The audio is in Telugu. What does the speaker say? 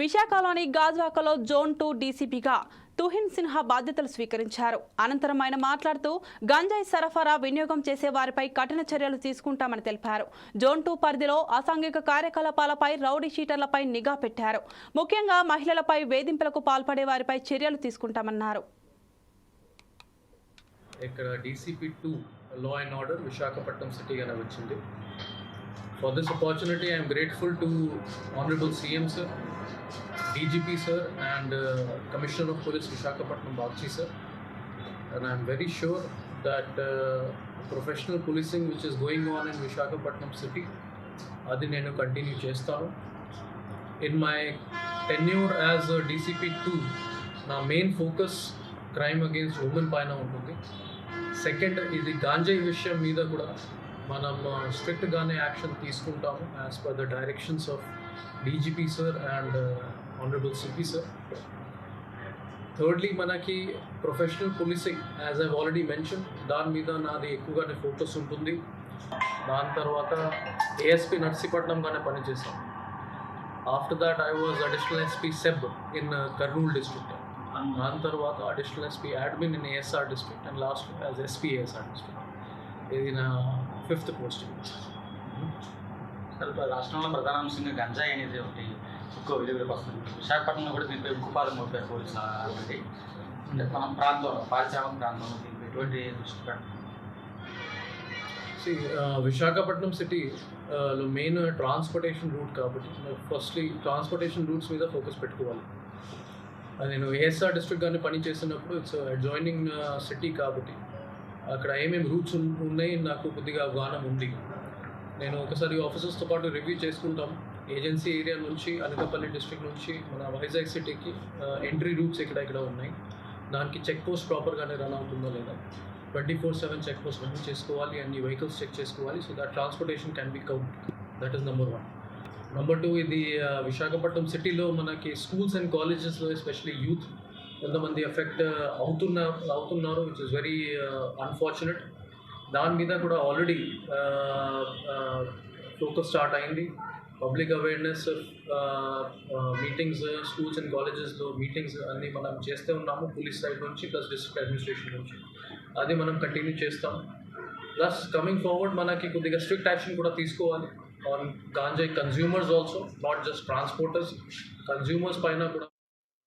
విశాఖలోని గాజ్వాకలో జోన్ టూ డీసీపీగా తుహిన్ సిన్హా బాధ్యతలు స్వీకరించారు. అనంతరం ఆయన మాట్లాడుతూ గంజాయి సరఫరా వినియోగం చేసే వారిపై కఠిన చర్యలు తీసుకుంటామని తెలిపారు. జోన్ టూ పరిధిలో అసాంఘిక కార్యకలాపాలపై రౌడీ షీటర్లపై నిఘా పెట్టారు. ముఖ్యంగా మహిళలపై వేధింపులకు పాల్పడే వారిపై చర్యలు తీసుకుంటామన్నారు. ఇక్కడ DCP two law and order Visakhapatnam city వచ్చింది. For this opportunity I'm grateful to honourable CM sir DGP sir and commissioner of police Visakhapatnam Bagchi sir and I'm very sure that professional policing which is going on in Visakhapatnam city అది నేను కంటిన్యూ చేస్తాను. In my tenure as DCP two నా main focus crime against women పైన ఉంటుంది. సెకండ్ ఇది గాంజాయి విషయం మీద కూడా మనం స్ట్రిక్ట్గానే యాక్షన్ తీసుకుంటాము as per the directions of DGP sir and honourable CP sir thirdly మనకి professional policing as I already mention దాని మీద నాది ఎక్కువగానే ఫోకస్ ఉంటుంది. దాని తర్వాత ఏఎస్పి నర్సీపట్నంగానే పనిచేశాను after that I was additional SP SEB in Kurnool district దాని తర్వాత additional SP admin in ASR district and last as SP ASR district ఇది నా ఫిఫ్త్ పోస్టింగ్ సార్ రాష్ట్రంలో ప్రధాన అంశంగా గంజాయి అనేది ఒకటి. ఎక్కువ విలువలకు వస్తుంది. విశాఖపట్నంలో కూడా దీనిపై ఉక్కుపాలెం ముప్పై పోలీసులు కాబట్టి అంటే మన ప్రాంతంలో పారిశ్రామిక ప్రాంతంలో దీనికి ఎటువంటి దృష్టి పెట్టాలి విశాఖపట్నం సిటీ లో మెయిన్ ట్రాన్స్పోర్టేషన్ రూట్ కాబట్టి ఫస్ట్లీ ట్రాన్స్పోర్టేషన్ రూట్స్ మీద ఫోకస్ పెట్టుకోవాలి. నేను ఏఎస్ఆర్ డిస్ట్రిక్ట్ కానీ పని చేసినప్పుడు ఇట్స్ అడ్జాయినింగ్ సిటీ కాబట్టి అక్కడ ఏమేమి రూట్స్ ఉన్నాయి నాకు కొద్దిగా అవగాహన ఉంది. నేను ఒకసారి ఆఫీసర్స్తో పాటు రివ్యూ చేసుకుంటాం. ఏజెన్సీ ఏరియా నుంచి అనకాపల్లి డిస్ట్రిక్ట్ నుంచి మన వైజాగ్ సిటీకి ఎంట్రీ రూట్స్ ఇక్కడ ఇక్కడ ఉన్నాయి. దానికి చెక్ పోస్ట్ ప్రాపర్గానే రన్ అవుతుందో లేదా twenty four seven check post run చేసుకోవాలి. అన్ని వెహికల్స్ చెక్ చేసుకోవాలి. So that transportation can be count. That is number one number two ఇది విశాఖపట్నం సిటీలో మనకి స్కూల్స్ అండ్ కాలేజెస్లో ఎస్పెషలీ యూత్ కొంతమంది ఎఫెక్ట్ అవుతున్న అవుతున్నారు విచ్ ఇస్ వెరీ అన్ఫార్చునేట్ దాని మీద కూడా ఆల్రెడీ ఫోకస్ స్టార్ట్ అయింది. Public awareness meetings schools and కాలేజెస్లో మీటింగ్స్ అన్నీ మనం చేస్తూ ఉన్నాము పోలీస్ సైడ్ నుంచి ప్లస్ డిస్ట్రిక్ట్ అడ్మినిస్ట్రేషన్ నుంచి. అది మనం కంటిన్యూ చేస్తాం. ప్లస్ కమింగ్ ఫార్వర్డ్ మనకి కొద్దిగా స్ట్రిక్ట్ యాక్షన్ కూడా తీసుకోవాలి. On గాంజాయి consumers also not just transporters consumers పైన కూడా